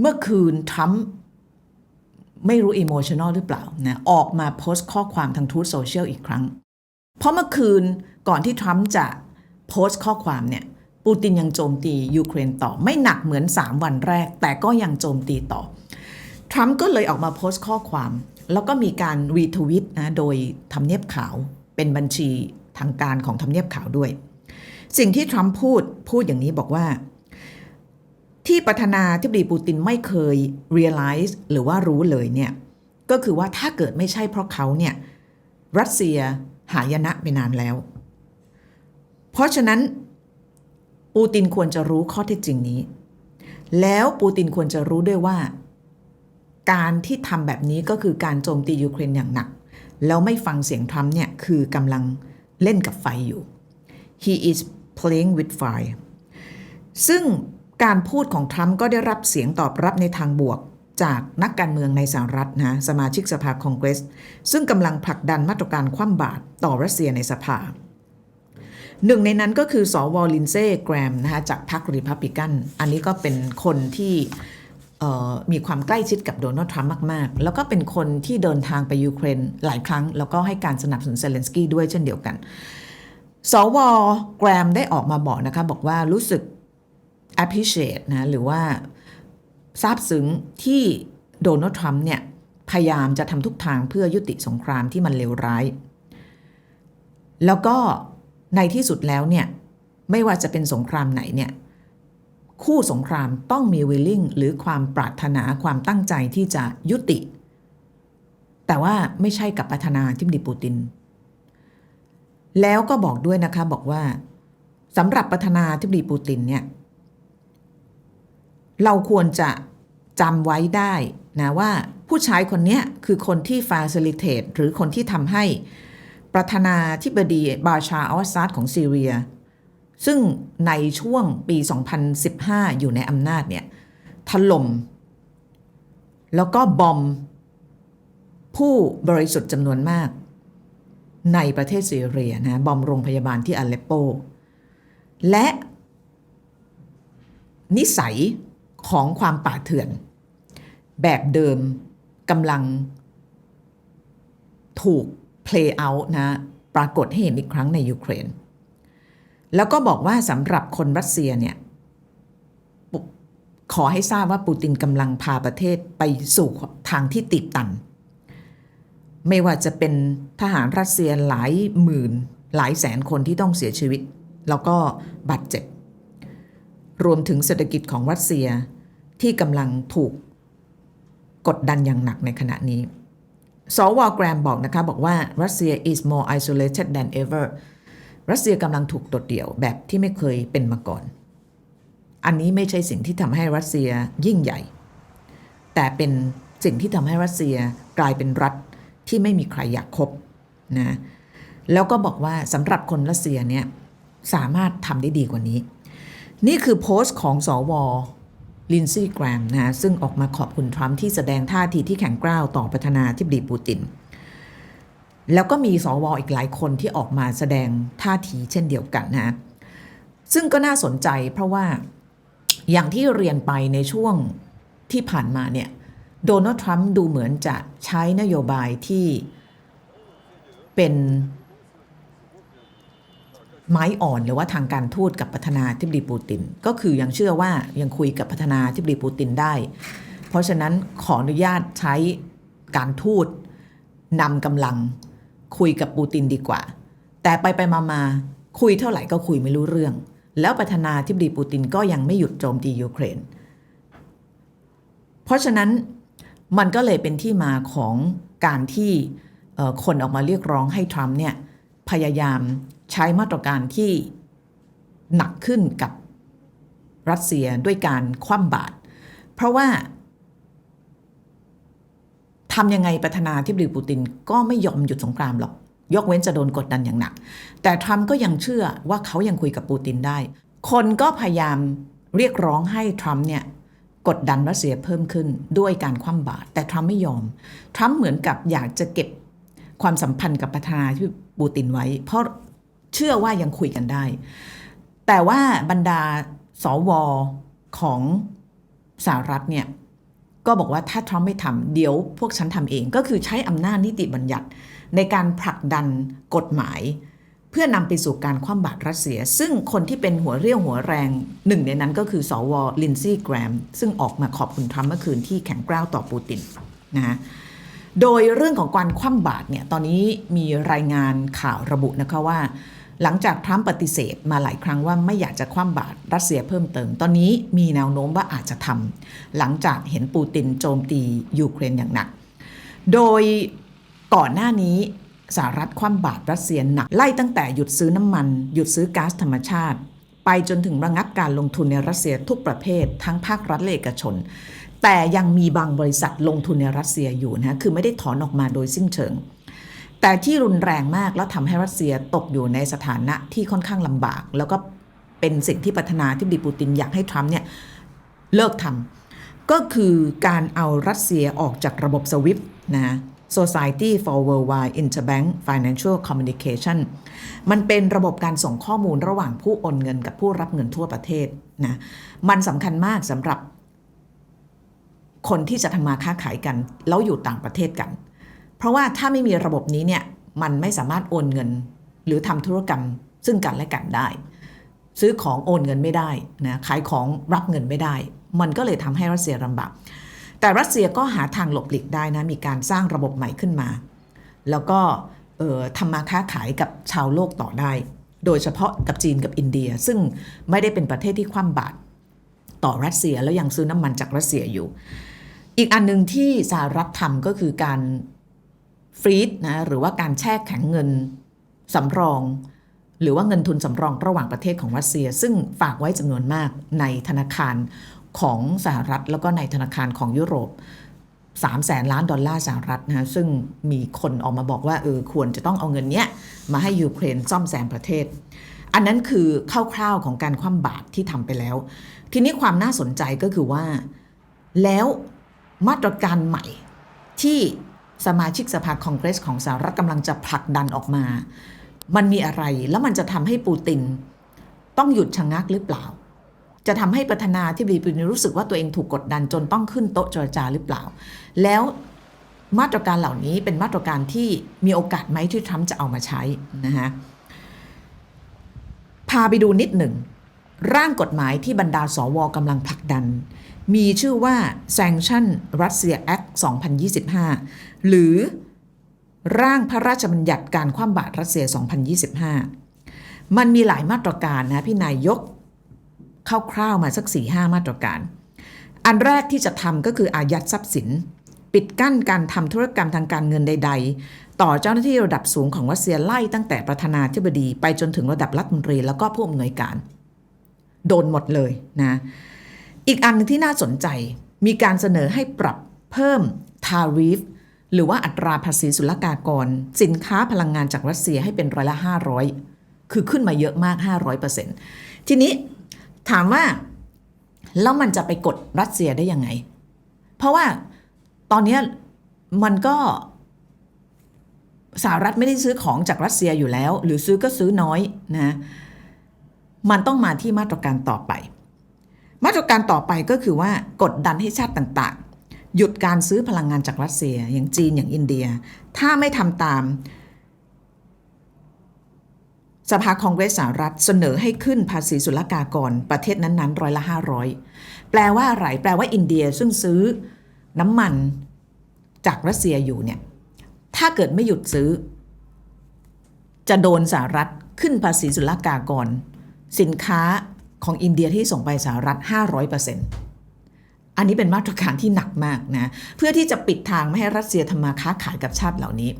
เมื่อคืนทรัมป์ไม่รู้อิโมชันอลหรือเปล่านะออกมาโพสต์ข้อความทางทูตโซเชียลอีกครั้ง เพราะเมื่อคืนก่อนที่ทรัมป์จะโพสต์ข้อความเนี่ยปูตินยังโจมตียูเครนต่อไม่หนักเหมือน 3 วันแรก แต่ก็ยังโจมตีต่อทรัมป์ก็เลยออกมาโพสต์ข้อความ แล้วก็มีการรีทวิตนะโดยทำเนียบขาวเป็นบัญชีทางการของทำเนียบขาวด้วย สิ่งที่ทรัมป์พูดพูดอย่างนี้บอกว่า ที่ประธานาธิบดีปูตินไม่เคย realize หรือว่ารู้เลยเนี่ยก็คือว่าถ้าเกิดไม่ใช่เพราะเขาเนี่ยรัสเซียหายนะไปนานแล้ว เพราะฉะนั้นปูตินควรจะรู้ข้อเท็จจริงนี้ แล้วปูตินควรจะรู้ด้วยว่า การที่ทำแบบนี้ก็คือการโจมตียูเครนอย่างหนัก แล้วไม่ฟังเสียงทรัมป์เนี่ยคือกำลังเล่นกับไฟอยู่ he is playing with fire ซึ่ง การพูดของทรัมป์ก็ได้รับเสียงตอบรับในทางบวกจากนักการเมืองในสหรัฐนะสมาชิกสภาคองเกรส ซึ่งกำลังผลักดันมาตรการคว่ำบาตรต่อรัสเซียในสภา หนึ่งในนั้นก็คือสวอลินเซ่แกรมนะคะจากพรรครีพับลิกัน อันนี้ก็เป็นคนที่มีความใกล้ชิดกับโดนัลด์ทรัมป์มาก ๆ แล้วก็เป็นคนที่เดินทางไปยูเครนหลายครั้ง แล้วก็ให้การสนับสนุนเซเลนสกี้ด้วยเช่นเดียวกัน สวแกรมได้ออกมาบอกนะคะบอกว่ารู้สึก appreciate นะหรือว่าซาบซึ้งที่โดนัลด์ทรัมป์เนี่ยพยายามจะทำทุกทางเพื่อยุติสงครามที่มันเลวร้าย แล้วก็ในที่สุดแล้วเนี่ยไม่ว่าจะเป็นสงครามไหนเนี่ยคู่สงครามต้องมี willing หรือความปรารถนาความตั้งใจที่จะยุติ แต่ว่าไม่ใช่กับประธานาธิบดีปูติน แล้วก็บอกด้วยนะคะบอกว่าสำหรับประธานาธิบดีปูตินเนี่ย เราควรจะจำไว้ได้นะว่าผู้ชายคนนี้คือคนที่ facilitate หรือคนที่ทำให้ประธานาธิบดีบาชาอัลซาดของซีเรีย ซึ่งในช่วงปี 2015 อยู่ในอำนาจเนี่ยถล่มแล้วก็บอม ผู้บริสุทธิ์จำนวนมาก ในประเทศซีเรียนะบอมโรงพยาบาลที่อเลปโป และนิสัย ของความป่าเถื่อน แบบเดิมกำลังถูก play out นะ ปรากฏให้เห็นอีกครั้งในยูเครน แล้วก็บอกว่าสำหรับคนรัสเซียเนี่ย ขอให้ทราบว่าปูตินกำลังพาประเทศไปสู่ทางที่ติดตัน ไม่ว่าจะเป็นทหารรัสเซียหลายหมื่น หลายแสนคนที่ต้องเสียชีวิต แล้วก็บาดเจ็บ รวมถึงเศรษฐกิจของรัสเซียที่กำลังถูกกดดันอย่างหนักในขณะนี้สวแกรมบอกนะคะ บอกว่ารัสเซีย is more isolated than ever รัสเซียกำลังถูกโดดเดี่ยวแบบที่ไม่เคยเป็นมาก่อน อันนี้ไม่ใช่สิ่งที่ทำให้รัสเซียยิ่งใหญ่ แต่เป็นสิ่งที่ทำให้รัสเซียกลายเป็นรัฐที่ไม่มีใครอยากคบนะแล้วก็บอกว่าสำหรับคนรัสเซียเนี่ยสามารถทำได้ดีกว่านี้ นี่คือโพสต์ของสอวลินซี่แกรมนะซึ่งออกมาขอบคุณทรัมป์ที่แสดงท่าทีที่แข็งกร้าวต่อประธานาธิบดีปูติน แล้วก็มีสวอีกหลายคนที่ออกมาแสดงท่าทีเช่นเดียวกันนะซึ่งก็น่าสนใจเพราะว่าอย่างที่เรียนไปในช่วงที่ผ่านมาเนี่ยโดนัลด์ทรัมป์ดูเหมือนจะใช้นโยบายที่เป็น ไม้อ่อนหรือว่าทางการทูตกับประธานาธิบดีปูติน ก็คือยังเชื่อว่ายังคุยกับประธานาธิบดีปูตินได้ เพราะฉะนั้นขออนุญาตใช้การทูตนำกำลังคุยกับปูตินดีกว่า แต่ไปไปมามาคุยเท่าไหร่ก็คุยไม่รู้เรื่อง แล้วประธานาธิบดีปูตินก็ยังไม่หยุดโจมตียูเครน เพราะฉะนั้นมันก็เลยเป็นที่มาของการที่คนออกมาเรียกร้องให้ทรัมป์เนี่ย พยายามใช้มาตรการที่หนักขึ้นกับรัสเซียด้วยการคว่ำบาตรเพราะว่าทำยังไงประธานาธิบดีปูตินก็ไม่ยอมหยุดสงครามหรอก ยกเว้นจะโดนกดดันอย่างหนัก แต่ทรัมป์ก็ยังเชื่อว่าเขายังคุยกับปูตินได้ คนก็พยายามเรียกร้องให้ทรัมป์เนี่ยกดดันรัสเซียเพิ่มขึ้นด้วยการคว่ำบาตรแต่ทรัมป์ไม่ยอม ทรัมป์เหมือนกับอยากจะเก็บ ความสัมพันธ์กับประธานาธิบดีปูตินไว้ เพราะเชื่อว่ายังคุยกันได้ แต่ว่าบรรดาสวของสหรัฐเนี่ยก็บอกว่าถ้าทรัมป์ไม่ทำเดี๋ยวพวกฉันทำเองก็คือใช้อำนาจนิติบัญญัติในการผลักดันกฎหมาย เพื่อนำไปสู่การคว่ำบาตรรัสเซีย ซึ่งคนที่เป็นหัวเรี่ยวหัวแรงหนึ่งในนั้นก็คือสวลินซี่แกรม ซึ่งออกมาขอบคุณทรัมป์เมื่อคืนที่แข็งกร้าวต่อปูตินนะฮะ โดยเรื่องของการคว่ำบาตรเนี่ยตอนนี้มีรายงานข่าวระบุนะคะว่า หลังจากทรัมป์ปฏิเสธมาหลายครั้งว่าไม่อยากจะคว่ำบาตรรัสเซียเพิ่มเติม ตอนนี้มีแนวโน้มว่าอาจจะทำหลังจากเห็นปูตินโจมตียูเครนอย่างหนัก โดยก่อนหน้านี้สหรัฐคว่ำบาตรรัสเซียหนักไล่ตั้งแต่หยุดซื้อน้ำมัน หยุดซื้อก๊าซธรรมชาติ ไปจนถึงระงับการลงทุนในรัสเซียทุกประเภท ทั้งภาครัฐและเอกชน แต่ยังมีบางบริษัทลงทุนในรัสเซียอยู่นะคือไม่ได้ถอนออกมาโดยสิ้นเชิง แต่ที่รุนแรงมากแล้วทำให้รัสเซียตกอยู่ในสถานะที่ค่อนข้างลำบาก แล้วก็เป็นสิ่งที่ประธานาธิบดีปูตินอยากให้ทรัมป์เนี่ยเลิกทำก็คือการเอารัสเซียออกจากระบบสวิฟนะ Society for Worldwide Interbank Financial Communication มันเป็นระบบการส่งข้อมูลระหว่างผู้โอนเงินกับผู้รับเงินทั่วประเทศนะ มันสำคัญมากสำหรับ คนที่จะทำมาค้าขายกัน แล้วอยู่ต่างประเทศกัน เพราะว่าถ้าไม่มีระบบนี้เนี่ยมันไม่สามารถโอนเงิน หรือทำธุรกรรมซึ่งกันและกันได้ ซื้อของโอนเงินไม่ได้นะขายของรับเงินไม่ได้ มันก็เลยทำให้รัสเซียลำบากแต่รัสเซียก็หาทางหลบหลีกได้นะมีการสร้างระบบใหม่ขึ้นมา แล้วก็เอ่อทำมาค้าขายกับชาวโลกต่อได้ โดยเฉพาะกับจีนกับอินเดีย ซึ่งไม่ได้เป็นประเทศที่คว่ำบาตร ต่อรัสเซียแล้วยังซื้อน้ำมันจากรัสเซียอยู่ อีกอันหนึ่งที่สหรัฐทำก็คือการฟรีดนะหรือว่าการแช่แข็งเงินสำรอง หรือว่าเงินทุนสำรองระหว่างประเทศของรัสเซีย ซึ่งฝากไว้จำนวนมากในธนาคารของสหรัฐ แล้วก็ในธนาคารของยุโรป3แสนล้านดอลลาร์สหรัฐนะซึ่งมีคนออกมาบอกว่าเออควรจะต้องเอาเงินเนี้ยมาให้ยูเครนซ่อมแซมประเทศ อันนั้นคือคร่าวๆของการคว่ำบาตรที่ทำไปแล้ว ทีนี้ความน่าสนใจก็คือว่า แล้วมาตรการใหม่ที่สมาชิกสภาคองเกรสของสหรัฐกำลังจะผลักดันออกมา มันมีอะไรแล้วมันจะทำให้ปูตินต้องหยุดชะงักหรือเปล่า จะทำให้ประธานาธิบดีปูตินรู้สึกว่าตัวเองถูกกดดันจนต้องขึ้นโต๊ะเจรจาหรือเปล่า แล้วมาตรการเหล่านี้เป็นมาตรการที่มีโอกาสไหมที่ทรัมป์จะเอามาใช้นะฮะ พาไปดูนิดหนึ่ง ร่างกฎหมายที่บรรดาสวกำลังผลักดัน มีชื่อว่า Sanction Russia Act 2025 หรือร่างพระราชบัญญัติการคว่ำบาตรรัสเซีย 2025 มันมีหลายมาตรการนะพี่นายยกคร่าวๆมาสัก4-5 มาตรการ อันแรกที่จะทำก็คืออายัดทรัพย์สิน ปิดกั้นการทำธุรกรรมทางการเงินใด ๆ ต่อเจ้าหน้าที่ระดับสูงของรัสเซียไล่ตั้งแต่ประธานาธิบดีไปจนถึงระดับรัฐมนตรีแล้วก็ผู้อำนวยการ โดนหมดเลยนะ อีกอันหนึงที่น่าสนใจมีการเสนอให้ปรับเพิ่มทาริฟหรือว่าอัตราภาษีศุลกากร สินค้าพลังงานจากรัสเซียให้เป็นร้อยละ 500 คือขึ้นมาเยอะมาก 500%ทีนี้ถามว่า แล้วมันจะไปกดรัสเซียได้ยังไง เพราะว่า ตอนนี้มันก็สหรัฐไม่ได้ซื้อของจากรัสเซียอยู่แล้ว หรือซื้อก็ซื้อน้อยนะมันต้องมาที่มาตรการต่อไป มาตรการต่อไปก็คือว่ากดดันให้ชาติต่างๆ หยุดการซื้อพลังงานจากรัสเซีย อย่างจีนอย่างอินเดีย ถ้าไม่ทำตาม สภาคองเกรสสหรัฐเสนอให้ขึ้นภาษีศุลกากรประเทศนั้นๆร้อยละ500แปลว่าอะไรแปลว่าอินเดียซึ่งซื้อ น้ำมันจากรัสเซียอยู่เนี่ยถ้าเกิดไม่หยุดซื้อ จะโดนสหรัฐขึ้นภาษีศุลกากร สินค้าของอินเดียที่ส่งไปสหรัฐ 500%อันนี้เป็นมาตรการที่หนักมากนะ เพื่อที่จะปิดทางไม่ให้รัสเซียทำมาค้าขายกับชาติเหล่านี้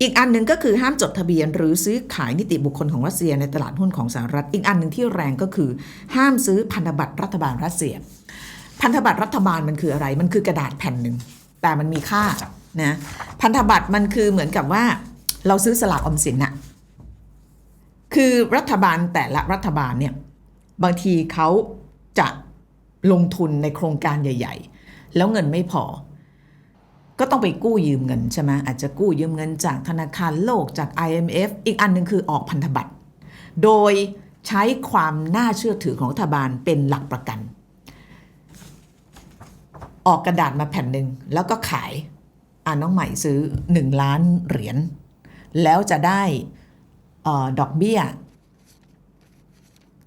อีกอันหนึ่งก็คือห้ามจดทะเบียน หรือซื้อขายนิติบุคคลของรัสเซียในตลาดหุ้นของสหรัฐ อีกอันหนึ่งที่แรงก็คือ ห้ามซื้อพันธบัตรรัฐบาลรัสเซีย พันธบัตรรัฐบาลมันคืออะไร มันคือกระดาษแผ่นหนึ่ง แต่มันมีค่านะพันธบัตรมันคือเหมือนกับว่า เราซื้อสลากออมสินอะคือรัฐบาลแต่ละรัฐบาลเนี่ยบางทีเขาจะลงทุนในโครงการใหญ่ ๆ แล้วเงินไม่พอ ก็ต้องไปกู้ยืมเงินใช่ไหมอาจจะกู้ยืมเงินจากธนาคารโลกจาก IMF อีกอันหนึ่งคือออกพันธบัตร โดยใช้ความน่าเชื่อถือของรัฐบาลเป็นหลักประกัน ออกกระดาษมาแผ่นหนึ่งแล้วก็ขายอ่าน้องใหม่ซื้อ 1 ล้านเหรียญแล้วจะได้เออดอกเบี้ย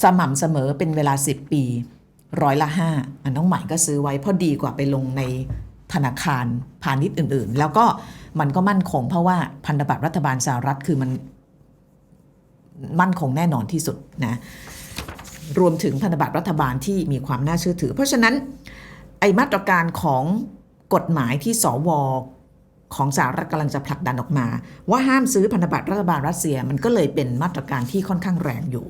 สม่ำเสมอเป็นเวลา 10 ปีร้อยละห้าอันน้องใหม่ก็ซื้อไว้เพราะดีกว่าไปลงในธนาคารพาณิชย์อื่น ๆ แล้วก็มันก็มั่นคงเพราะว่าพันธบัตรรัฐบาลสหรัฐคือมันมั่นคงแน่นอนที่สุดนะรวมถึงพันธบัตรรัฐบาลที่มีความน่าเชื่อถือ เพราะฉะนั้น ไอมาตรการของกฎหมายที่สวของสหรัฐกำลังจะผลักดันออกมา ว่าห้ามซื้อพันธบัตรรัฐบาลรัสเซียมันก็เลยเป็นมาตรการที่ค่อนข้างแรงอยู่